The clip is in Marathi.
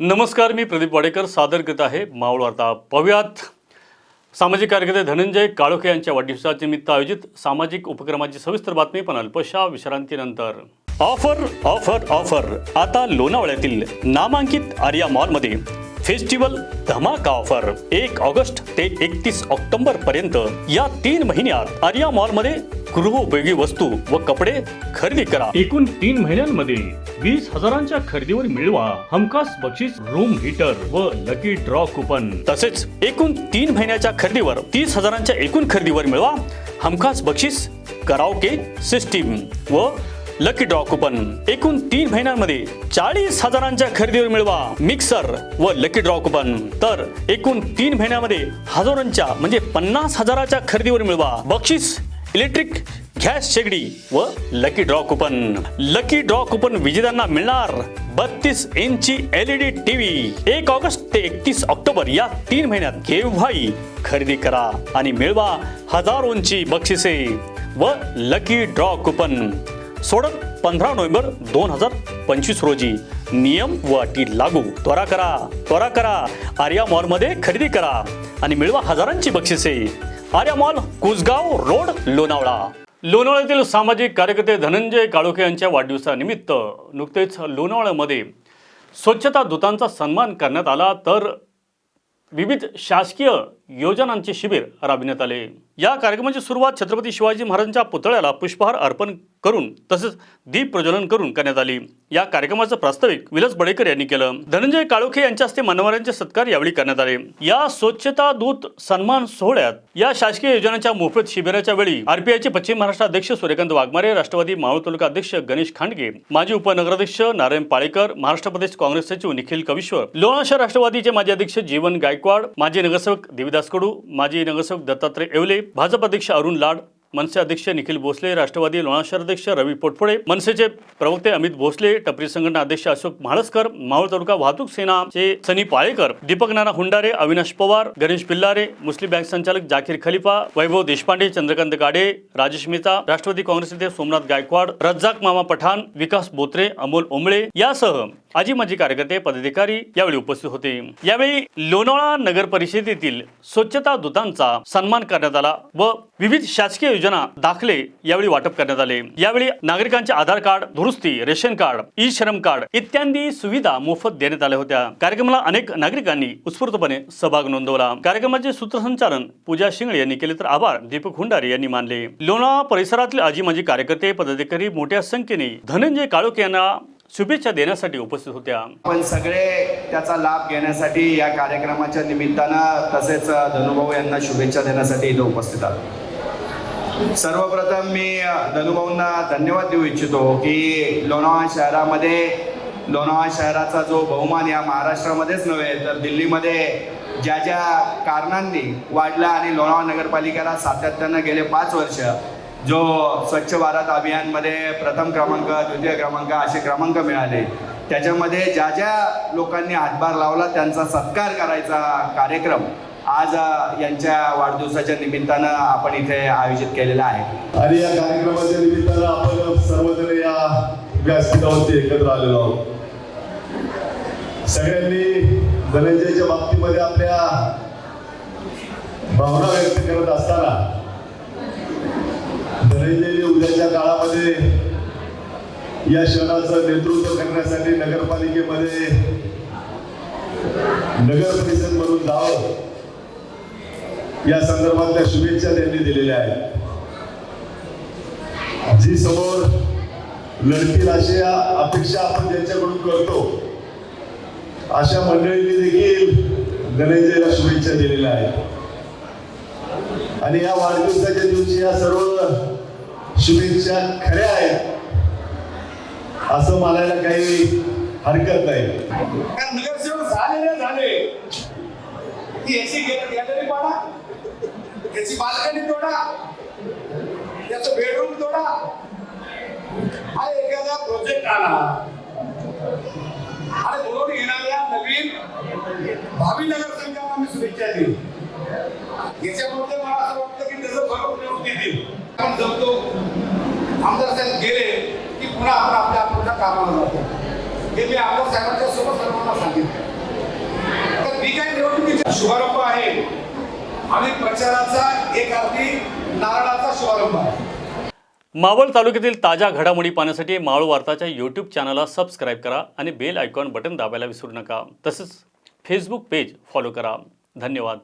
नमस्कार मी प्रदीप वाडेकर सादर करत आहे मावळ वार्ता. पाहूयात. सामाजिक कार्यकर्ते धनंजय काळोखे यांच्या वाढदिवसाच्या निमित्त आयोजित सामाजिक उपक्रमाची सविस्तर बातमी पण अल्पशा विश्रांतीनंतर. Offer offer offer. आता लोणावळ्यातील नामांकित आर्या मॉलमध्ये फेस्टिवल धमाका ऑफर. एक ऑगस्ट ते एकतीस ऑक्टोबर पर्यंत या तीन महिन्यात आर्या मॉलमध्ये गृहोपयोगी वस्तू व कपडे खरेदी करा. एकूण तीन महिन्यांमध्ये वीस हजारांच्या खरेदीवर मिळवा हमखास बक्षीस रूम हीटर व लकी ड्रॉ कुपन तसेच एकूण तीन महिन्याच्या खरेदीवर तीस हजारांच्या एकूण खरेदीवर मिळवा हमखास बक्षीस कराओके सिस्टीम व लकी ड्रॉ कुपन एकूण तीन महिन्यांमध्ये चाळीस हजारांच्या खरेदीवर मिळवा मिक्सर व लकी ड्रॉ कुपन तर एकूण तीन महिन्यामध्ये हजारांच्या म्हणजे पन्नास हजाराच्या खरेदीवर मिळवा बक्षीस इलेक्ट्रिक गॅस शेगडी व lucky draw coupon. Lucky draw coupon विजेत्यांना मिळणार बत्तीस इंची एलईडी टीव्ही. एक ऑगस्ट ते एकतीस ऑक्टोबर या तीन महिन्यात केव्हाही खरेदी करा आणि मिळवा हजारोंची बक्षिसे व लकी ड्रॉ कुपन. सोडत पंधरा नोव्हेंबर दोन हजार पंचवीस रोजी नियम व अटी लागू. त्वरा करा त्वरा करा. आर्या मॉलमध्ये खरेदी करा आणि मिळवा हजारांची बक्षिसे. Arya mall Kusgaon road Lonavala. लोणावळ्यातील सामाजिक कार्यकर्ते धनंजय काळोखे यांच्या वाढदिवसानिमित्त नुकतेच लोणावळ्यामध्ये स्वच्छता दूतांचा सन्मान करण्यात आला. तर विविध शासकीय योजनांचे शिबिर राबविण्यात आले. या कार्यक्रमाची सुरुवात छत्रपती शिवाजी महाराजांच्या पुतळ्याला पुष्पहार अर्पण करून तसेच दीप प्रज्वलन करून करण्यात आली. या कार्यक्रमाचं प्रास्ताविक विलास बडेकर यांनी केलं. धनंजय काळोखे यांच्या हस्ते मान्यवरांचे सत्कार यावेळी करण्यात आले. या स्वच्छता दूत सन्मान सोहळ्यात या शासकीय योजनांच्या मोफत शिबिराच्या वेळी आरपीआयचे पश्चिम महाराष्ट्र अध्यक्ष सूर्यकांत वाघमारे राष्ट्रवादी मावळ तालुका अध्यक्ष गणेश खांडगे माजी उपनगराध्यक्ष नारायण पाळेकर महाराष्ट्र प्रदेश काँग्रेस सचिव निखिल कविश्वर लोणाशा राष्ट्रवादीचे माजी अध्यक्ष जीवन गायकवाड माजी नगरसेवक देविदास दासकडू माजी नगरसेवक दत्तात्रय येवले भाजप अध्यक्ष अरुण लाड मनसे अध्यक्ष निखिल भोसले राष्ट्रवादी लोणाशहर अध्यक्ष रवी पोटफोडे मनसेचे प्रवक्ते अमित भोसले टपरी संघटना अध्यक्ष अशोक म्हाळसकर मावळ तालुका वाहतूक सेनाचे सनी पाळेकर दीपक नाना हुंडारे अविनाश पवार गणेश पिल्लारे मुस्लिम बँक संचालक जाकीर खलिफा वैभव देशपांडे चंद्रकांत गाडे राजेश मेहता राष्ट्रवादी काँग्रेस नेते सोमनाथ गायकवाड रज्जाक मामा पठाण विकास बोत्रे अमोल ओंबळे यासह आजी माजी कार्यकर्ते पदाधिकारी यावेळी उपस्थित होते. यावेळी लोणावळा नगर परिषदेतील स्वच्छता दूतांचा सन्मान करण्यात आला व विविध शासकीय योजना दाखले यावेळी वाटप करण्यात आले. यावेळी नागरिकांचे आधार कार्ड दुरुस्ती ration card E Shram card इत्यादी सुविधा मोफत देण्यात आल्या होत्या. कार्यक्रमाला अनेक नागरिकांनी उत्स्फूर्तपणे सहभाग नोंदवला. कार्यक्रमाचे सूत्रसंचालन पूजा शिंगळे यांनी केले तर आभार दीपक हुंडारे यांनी मानले. लोणावळा परिसरातील आजी माजी कार्यकर्ते पदाधिकारी मोठ्या संख्येने धनंजय काळोखे यांना शुभेच्छा देण्यासाठी उपस्थित होत्या. आपण सगळे त्याचा लाभ घेण्यासाठी या कार्यक्रमाच्या निमित्तानं तसेच धनुभाऊ यांना शुभेच्छा देण्यासाठी इथं उपस्थित आलो सर्वप्रथम मी धनुभाऊंना धन्यवाद देऊ इच्छितो की लोणावळा शहरामध्ये लोणावळा शहराचा जो बहुमान या महाराष्ट्रामध्येच नव्हे तर दिल्लीमध्ये ज्या ज्या कारणांनी वाढला आणि लोणावळा नगरपालिकेला सातत्यानं गेले पाच वर्ष जो स्वच्छ भारत अभियानमध्ये प्रथम क्रमांक द्वितीय क्रमांक असे क्रमांक मिळाले. त्याच्यामध्ये ज्या ज्या लोकांनी हातभार लावला त्यांचा सत्कार करायचा कार्यक्रम आज यांच्या वाढदिवसाच्या निमित्तानं आपण इथे आयोजित केलेला आहे. आणि या कार्यक्रमाच्या निमित्तानं आपण सर्वजण या व्यासपीठावरती एकत्र आलेलो आहोत. सगळ्यांनी धनंजयच्या बाबतीमध्ये आपल्या भावना व्यक्त करत या शहराचं नेतृत्व करण्यासाठी नगरपालिकेमध्ये नगर परिषद म्हणून जावं. या संदर्भातल्या शुभेच्छा त्यांनी दिलेल्या आहेत. जी समोर लढतील अशी अपेक्षा आपण त्यांच्याकडून करतो अशा मंडळींनी देखील गणेशजीला शुभेच्छा दिलेल्या आहेत. आणि या वाढदिवसाच्या दिवशी या सर्व शुभेच्छा खऱ्या आहेत. असं मानायला काही हरकत नाही. कारण नगरसेवक झालेले झाले. ती एसी गॅलरी पाडा. त्याची बाल्कनी तोडा. त्याचं बेडरूम तोडा. हा एखादा प्रोजेक्ट आणा आणि म्हणून येणाऱ्या नवीन भावी नगरसेवकांना मी शुभेच्छा देईन. याच्यामध्ये मला असं वाटतं की त्याचं भरपूर निवृत्ती देईल आपण जमतो आमदार साहेब गेले की पुन्हा आपण आपल्या आपल्या कामाला जातो. हे मी आमदार साहेबांच्या सोबत सर्वांना सांगितलं. तर मी काय निवडणुकीचा शुभारंभ आहे. आणि प्रचाराचा एक अर्थी नारळाचा शुभारंभ आहे. मावळ तालुक्यातील ताज्या घडामोडी पाहण्यासाठी मावळ वार्ताच्या यूट्यूब चॅनलला सबस्क्राईब करा आणि बेल आयकॉन बटन दाबायला विसरू नका. तसंच फेसबुक पेज फॉलो करा. धन्यवाद.